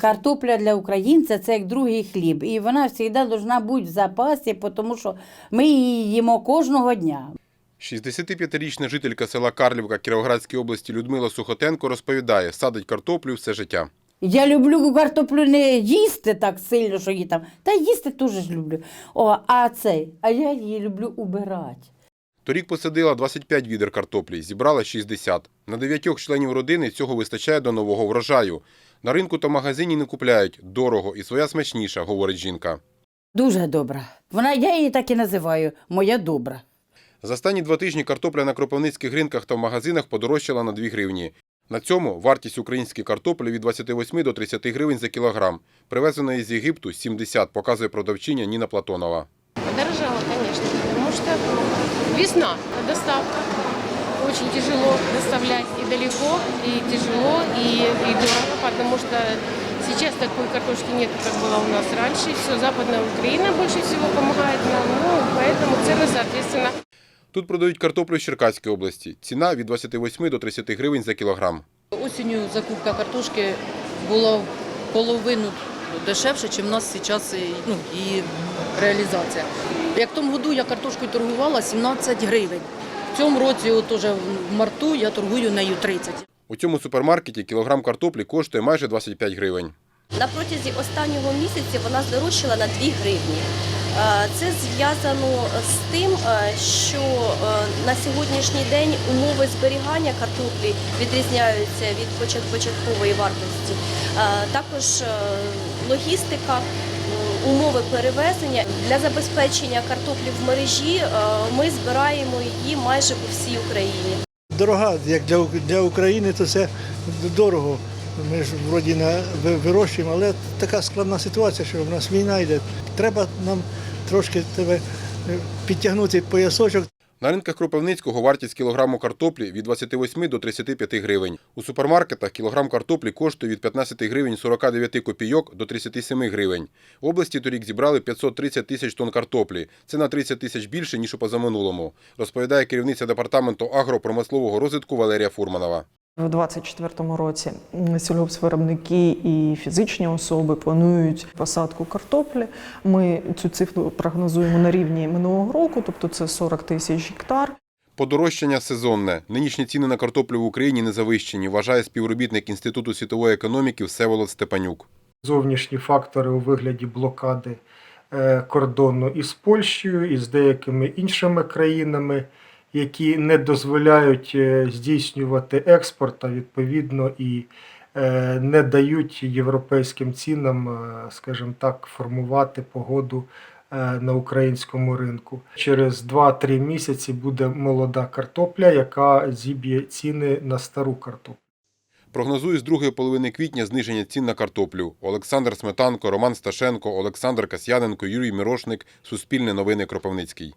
Картопля для українця це як другий хліб, і вона завжди повинна бути в запасі, тому що ми її їмо кожного дня. 65-річна жителька села Карлівка Кіровоградської області Людмила Сухотенко розповідає, садить картоплю все життя. Я люблю картоплю не їсти так сильно, що її там, та їсти теж ж люблю. О, а цей, а я її люблю убирати. Торік посадила 25 відер картоплі, зібрала 60. На дев'ятьох членів родини цього вистачає до нового врожаю. На ринку та магазині не купляють дорого і своя смачніша, говорить жінка. Дуже добра. Вона, я її так і називаю, моя добра. За останні два тижні картопля на кропивницьких ринках та в магазинах подорожчала на 2 гривні. На цьому вартість української картоплі від 28 до 30 гривень за кілограм. Привезена із Єгипту 70, показує продавчиня Ніна Платонова. Подорожало, конечно, потому что весна, доставка Очень тяжело доставлять и далеко, и тяжело, и, и дорого, потому что сейчас такой картошки нет, как было у нас раньше. Все, Западная Украина больше всего помогает нам, ну, поэтому цены, соответственно, Тут продають картоплю з Черкаської області. Ціна від 28 до 30 гривень за кілограм. Осінню закупка картошки була в половину дешевше, ніж у нас зараз ну, її реалізація. Як в тому году я картошкою торгувала 17 гривень. Цьому році, от уже в марту, я торгую нею 30. У цьому супермаркеті кілограм картоплі коштує майже 25 гривень. На протязі останнього місяця вона здорожчала на 2 гривні. Е, Це зв'язано з тим, е, що е, на сьогоднішній день умови зберігання картоплі відрізняються від почат- початкової вартості. Також логістика, умови перевезення для забезпечення картоплі в мережі. е, Ми збираємо її майже по всій Україні. дорога, як для, для України, то це дорого. Ми ж вроді на, вирощуємо, але така складна ситуація, що в нас війна йде. Треба нам трошки тебе е, підтягнути поясочок. На ринках Кропивницького вартість кілограму картоплі від 28 до 35 гривень. У супермаркетах кілограм картоплі коштує від 15 гривень 49 копійок до 37 гривень. В області торік зібрали 530 тисяч тонн картоплі. Це на 30 тисяч більше, ніж у позаминулому, розповідає керівниця департаменту агропромислового розвитку Валерія Фурманова. У 2024 році сільгоспвиробники і фізичні особи планують посадку картоплі. Ми цю цифру прогнозуємо на рівні минулого року, тобто це 40 тисяч гектар. Подорожчання сезонне. Нинішні ціни на картоплю в Україні не завищені, вважає співробітник Інституту світової економіки Всеволод Степанюк. зовнішні фактори у вигляді блокади е, кордону із Польщею і з деякими іншими країнами, які не дозволяють е, здійснювати експорт, а відповідно і е, не дають європейським цінам, е, скажімо так, формувати погоду на українському ринку. Через 2-3 місяці буде молода картопля, яка зіб'є ціни на стару картоплю. Прогнозує з другої половини квітня зниження цін на картоплю. Олександр Сметанко, Роман Сташенко, Олександр Касьяненко, Юрій Мирошник. Суспільне новини Кропивницький.